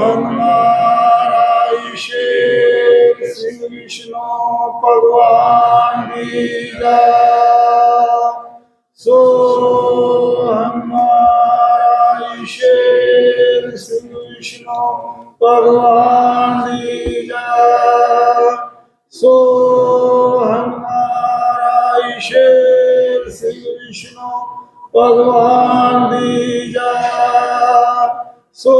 ਹਮਾਰਾ ਸ਼ੇਰ ਸਿੰਘ ਵਿਸ਼ਨੂੰ ਭਗਵਾਨ ਦੀ ਜੈ ਸੋ ਹਮਾਰਾ ਸ਼ੇਰ ਸਿੰਘ ਵਿਸ਼ਨੂੰ ਭਗਵਾਨ ਦੀ ਜੈ ਸੋ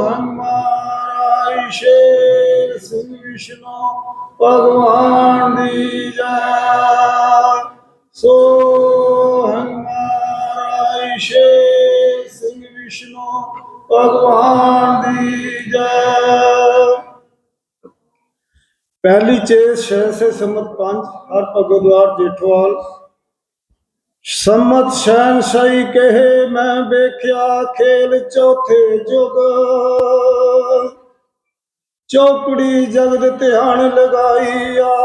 ਹਮਾਰਾ ਸ਼ੇਰ ਸਿੰਘ ਵਿਸ਼ਨੋ ਭਗਵਾਨ ਦੀ ਜੈ। ਸੋ ਹਮਾਰਾ ਸ਼ੇਰ ਸਿੰਘ ਵਿਸ਼ਨੂੰ ਭਗਵਾਨ ਦੀ ਜੈ। ਪਹਿਲੀ ਚੇਤ ਛੇ ਸੇ ਸਮਤ 5 ਹਰ ਭਗਵਾਨ ਜੇਠਵਾਲ। ਸਮਤ ਸ਼ੈਨ ਸਹੀ ਕਹੇ, ਮੈਂ ਵੇਖਿਆ ਖੇਲ ਚੌਥੇ ਜੁਗ। ਚੌਕੜੀ ਜਗਤ ਧਿਆਨ ਲਗਾਈਆ।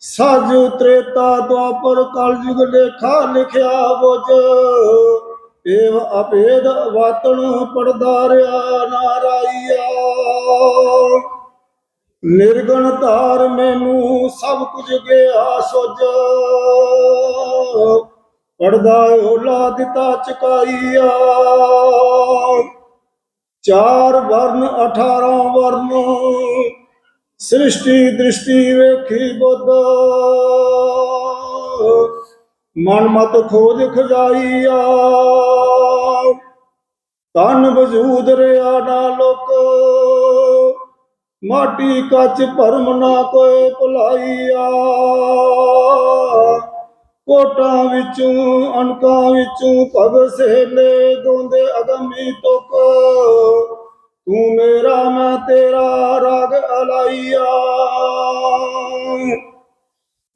ਸਾਜੂ ਤ੍ਰੇਤਾ ਦੁਆਪਰ ਕਲਯੁਗ ਲੇਖਾ ਲਿਖਿਆ ਬੁਝ। ਏਵ ਅਭੇਦ ਵਾਤਣ ਪੜਦਾ ਰਿਆ, ਨਾਰਾਈਆ। ਨਿਰਗਣ ਧਾਰ ਮੈਨੂੰ ਸਭ ਕੁਝ ਗਿਆ ਸੁਝ ਪੜਦਾ ਓਲਾ ਦਿੱਤਾ ਚਕਾਈਆ। ਚਾਰ ਵਰਨ 18 ਵਰਨ, ਸ੍ਰਿਸ਼ਟੀ ਦ੍ਰਿਸ਼ਟੀ ਵੇਖੀ ਬੁੱਧ। ਮਨ ਮਤ ਖੋਜ ਖਜਾਈਆ। ਤਨ ਵਜੂਦ ਰਿਆ ਨਾ ਲੋਕ ਮਾਟੀ ਕੱਚ ਭਰਮ ਨਾ ਕੋਈ ਭੁਲਾਈਆ। ਕੋਟਾਂ ਵਿੱਚੋਂ, ਅਣਕਾਂ ਵਿੱਚੋਂ ਭਗ ਸੇਲੇ ਦੋਂਦੇ ਅਗਮੀ ਤੁਕ। ਤੂੰ ਮੇਰਾ, ਮੈਂ ਤੇਰਾ ਰਾਗ ਅਲਾਈਆ।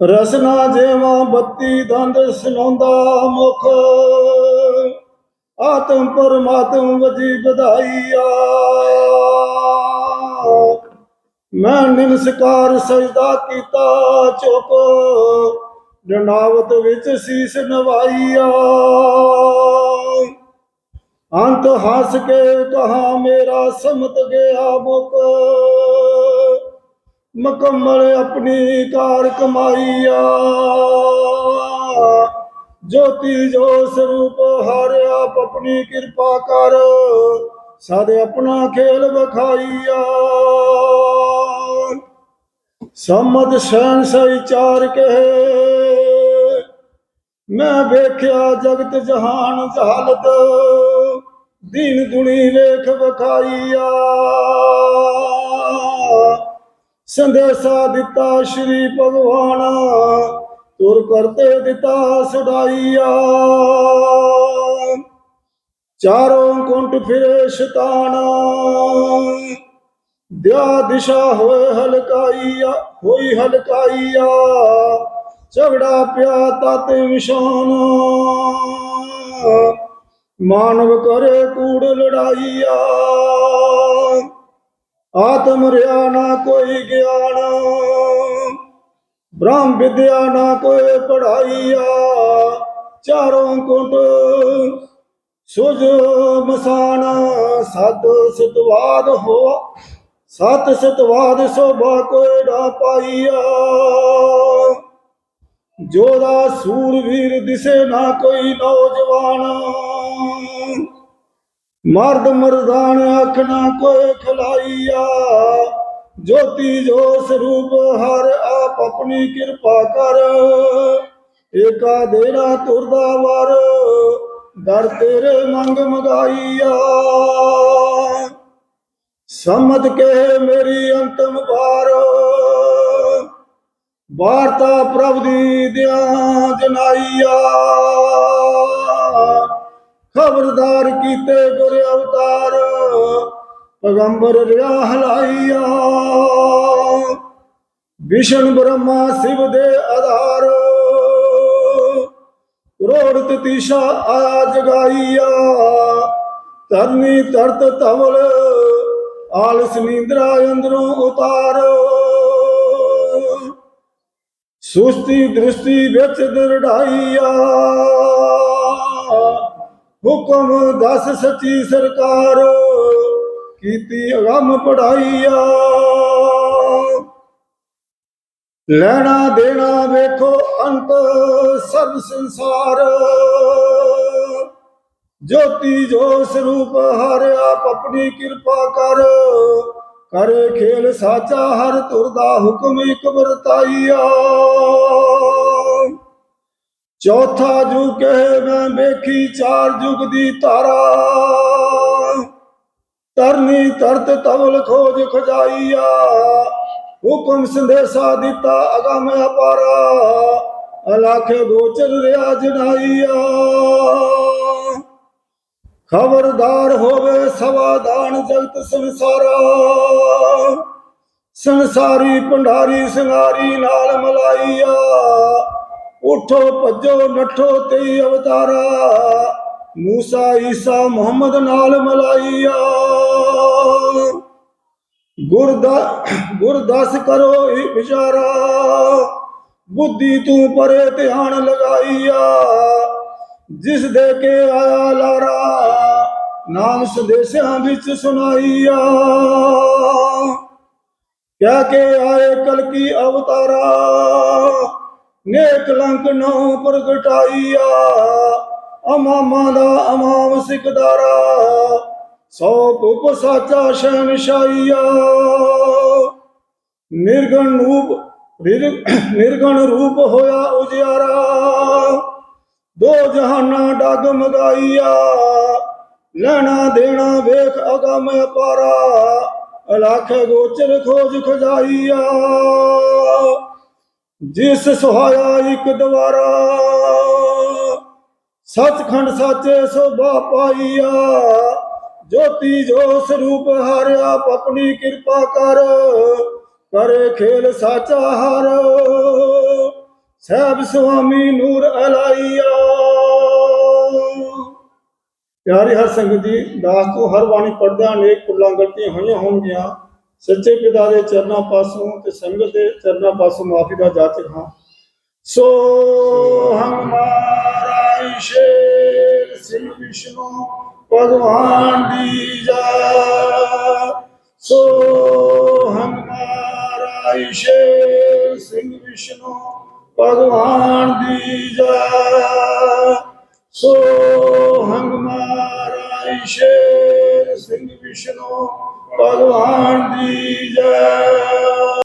ਰਸਨਾ ਜੇਵਾ ਬੱਤੀ ਦੰਦ ਸੁਨਾਉਂਦਾ ਮੁਖ। ਆਤਮ ਪਰਮਾਤਮ ਵਜੀ ਵਧਾਈਆ। ਮੈਂ ਨਿਮਸਕਾਰ ਸਜਦਾ ਕੀਤਾ, ਚੁੱਪ। ਡੰਡਾਵਤ ਵਿੱਚ ਸੀਸ ਨਵਾਈਆ ਅੰਤ ਹੱਸ ਕੇ ਕਹਾ, ਮੇਰਾ ਸਮਤ ਗਿਆ ਮੁਕ। ਮੁਕੰਮਲ ਆਪਣੀ ਕਾਰ ਕਮਾਈਆ। ਜੋਤੀ ਜੋ ਸਰੂਪ ਹਰ ਆਪ ਆਪਣੀ ਕਿਰਪਾ ਕਰ ਸਾਡੇ ਆਪਣਾ ਖੇਲ ਵਿਖਾਈਆ। ਸਮਦ ਸੈਨ ਸਈ ਚਾਰ ਕਹੇ। ਮੈਂ ਵੇਖਿਆ ਜਗਤ ਜਹਾਨ ਜਹਾਲਤ, ਦੀਨ ਦੁਨੀ ਵੇਖ ਵਿਖਾਈਆ। ਸੰਦੇਸਾ ਦਿੱਤਾ ਸ਼੍ਰੀ ਭਗਵਾਨ, ਤੁਰ ਕਰਤੇ ਦਿੱਤਾ ਸਦਾਈਆ ਚਾਰੋਂ ਕੁੰਟ ਫਿਰੇ ਸ਼ੈਤਾਨ ਦਿਆ ਦਿਸ਼ਾ ਹੋਏ ਹਲਕਾਈਆ, ਹੋਈ ਹਲਕਾਈਆ। ਝਗੜਾ ਪਿਆ ਤਤ ਵਿਸ਼ਾਨ ਮਾਨਵ ਕਰੇ ਕੂੜ ਲੜਾਈਆ। ਆਤਮ ਰਿਆ ਨਾ ਕੋਈ ਗਿਆਨ। ਬ੍ਰਹਮ ਵਿਦਿਆ ਨਾ ਕੋਈ ਪੜਾਈਆ ਚਾਰੋਂ ਕੁੰਟ ਸੁਜ ਮਸਾਨ। ਸਤ ਸਤਵਾਦ ਹੋ ਸਤ ਸਤਵਾਦ ਸੋਭਾ ਕੋਈ ਨਾ ਪਾਈਆ। ਜੋਦਾ ਸੂਰਵੀਰ ਦਿਸੇ ਨਾ ਕੋਈ ਨੌਜਵਾਨ। ਮਰਦ ਮਰਦਾਨ ਅੱਖ ਨਾ ਕੋਈ ਖਲਾਈਆ। ਜੋਤੀ ਜੋ ਸਰੂਪ ਹਰ ਆਪ ਆਪਣੀ ਕਿਰਪਾ ਕਰ। ਏਕਾ ਦੇਰਾ ਤੁਰਦਾ ਵਰ, ਦਰ ਤੇਰੇ ਮੰਗ ਮਗਾਈਆ। ਸਮਤ ਕੇ ਮੇਰੀ ਅੰਤਮ ਵਾਰ। ਵਾਰਤਾ ਪ੍ਰਭ ਦੀ ਦਿਆ ਜਨਾਈਆ। ਖਬਰਦਾਰ ਕੀਤੇ ਗੁਰ ਅਵਤਾਰ, ਪਗੰਬਰ ਰਿਆ ਹਲਾਈਆ। ਵਿਸ਼ਨ ਬ੍ਰਹਮਾ ਸਿਵ ਦੇ ਆਧਾਰ ਰੋੜ ਤੀਸ਼ਾ ਆਇਆ ਜਗਾਈਆ। ਤਰਨੀ ਤਰਤ ਤਵਲ ਆਲਸ ਨੀਂਦਰਾ ਅੰਦਰੋਂ ਉਤਾਰੋ। ਸੁਸਤੀ ਦ੍ਰਿਸ਼ਟੀ ਵਿੱਚ ਦਰੜਾਈਆ ਹੁਕਮ ਦਸ ਸੱਚੀ ਸਰਕਾਰ ਕੀਤੀ ਅਗੰਮ ਪੜਾਈਆ ਲੈਣਾ ਦੇਣਾ ਵੇਖੋ ਅੰਤ ਸਰਬ ਸੰਸਾਰ। ਜੋਤੀ ਜੋ ਸਰੂਪ ਹਰ ਆਪ ਆਪਣੀ ਕਿਰਪਾ ਕਰ। ਕਰੇ ਖੇਲ ਸਾਚਾ ਹਰ ਤੁਰ ਦਾ ਹੁਕਮ ਇਕ ਵਰਤਾਈਆ। ਚੌਥਾ ਜੁਗ ਕਹੇ ਮੈਂ ਵੇਖੀ ਚਾਰ ਜੁਗ ਦੀ ਤਾਰਾ ਤਰਨੀ ਤਰਤ ਤਵਲ ਖੋਜ ਖਜਾਈਆ। ਹੁਕਮ ਸੰਦੇਸ਼ਾ ਦਿੱਤਾ ਅਗਮ ਅਪਾਰਾ। ਅਲਖ ਗੋਚਰ ਰਿਆ ਜਨਾਈਆ। ਖਬਰਦਾਰ ਹੋਵੇ ਸਵਾਦਾਨ ਜਗਤ ਸੰਸਾਰਾ। ਸੰਸਾਰੀ ਭੰਡਾਰੀ ਸੰਗਾਰੀ ਨਾਲ ਮਲਾਈਆ। ਉਠੋ, ਭੱਜੋ, ਨਠੋ ਤੇ ਅਵਤਾਰਾ। ਮੂਸਾ, ਈਸਾ, ਮੁਹੰਮਦ ਨਾਲ ਮਲਾਈਆ। ਗੁਰਦਾ, ਗੁਰਦਾਸ ਕਰੋ ਇਹ ਵਿਚਾਰਾ। ਬੁੱਧੀ ਤੂੰ ਪਰੇ ਧਿਆਨ ਲਗਾਈਆ। ਜਿਸ ਦੇ ਕੇ ਆਇਆ ਲਾਰਾ, ਨਾਮ ਸੰਦੇਸ਼ਾਂ ਵਿੱਚ ਸੁਣਾਈਆ। ਕਹਿ ਕੇ ਆਏ ਕਲਕੀ ਅਵਤਾਰਾ ਨੇ ਕਲੰਕ ਨੋ ਪ੍ਰਗਟਾਈਆ। ਅਮਾਮਾ ਦਾ ਅਮਾਮ ਸਿਕਦਾਰਾ ਸੋ ਕੁਪ ਸਾਚਾ ਸ਼ਹਿਨਸ਼ਾਹੀਆ ਨਿਰਗਣ ਰੂਪ ਨਿਰਗਣ ਰੂਪ ਹੋਇਆ ਉਜਿਆਰਾ। ਦੋ ਜਹਾਨਾਂ ਡਗ ਮਗਾਈਆ, ਲੈਣਾ ਦੇਣਾ ਵੇਖ ਅਗਮ ਅਪਾਰਾ, ਅਲਖ ਗੋਚਰ ਖੋਜ ਖਜਾਈਆ। ਜਿਸ ਸੁਹਾਇਆ ਇੱਕ ਦਵਾਰਾ, ਸਚਖੰਡ ਸਾਚੇ ਸੋਭਾ ਪਾਈਆ। ਜੋਤੀ ਜੋ ਸਰੂਪ ਹਰ ਆਪ ਆਪਣੀ ਕਿਰਪਾ ਕਰ, ਕਰੇ ਖੇਲ ਸਾਚਾ ਹਰ। ਸਹਿਬ ਸੁਆਮੀ ਨੂਰ ਅਲਾਈਆ। ਪਿਆਰੇ ਹਰ ਸੰਗਤ ਜੀ, ਦਾਸ ਤੋਂ ਹਰ ਬਾਣੀ ਪੜਦਿਆਂ ਅਨੇਕ ਕੁੱਲਾਂ ਗਲਤੀਆਂ ਹੋਈਆਂ ਹੋਣਗੀਆਂ। ਸੱਚੇ ਪਿਤਾ ਦੇ ਚਰਨਾਂ ਪਾਸੋਂ ਤੇ ਸੰਗਤ ਦੇ ਚਰਨਾਂ ਪਾਸੋਂ ਮਾਫੀ ਦਾ ਜਾਚਕ ਹਾਂ। ਸੋ ਹਮਾਰਾ ਸ਼ੇਰ ਸਿੰਘ ਵਿਸ਼ਨੂੰ, ਭਗਵਾਨ ਦੀ ਜਾ। ਸੋ ਹਮਾਰਾ ਸ਼ੇਰ ਸਿੰਘ ਵਿਸ਼ਨੂੰ ਭਗਵਾਨ ਦੀ ਜੈ। ਸੋ ਹਮਾਰਾ ਸ਼ੇਰ ਸਿੰਘ ਵਿਸ਼ਨੂੰ ਭਗਵਾਨ ਦੀ ਜੈ।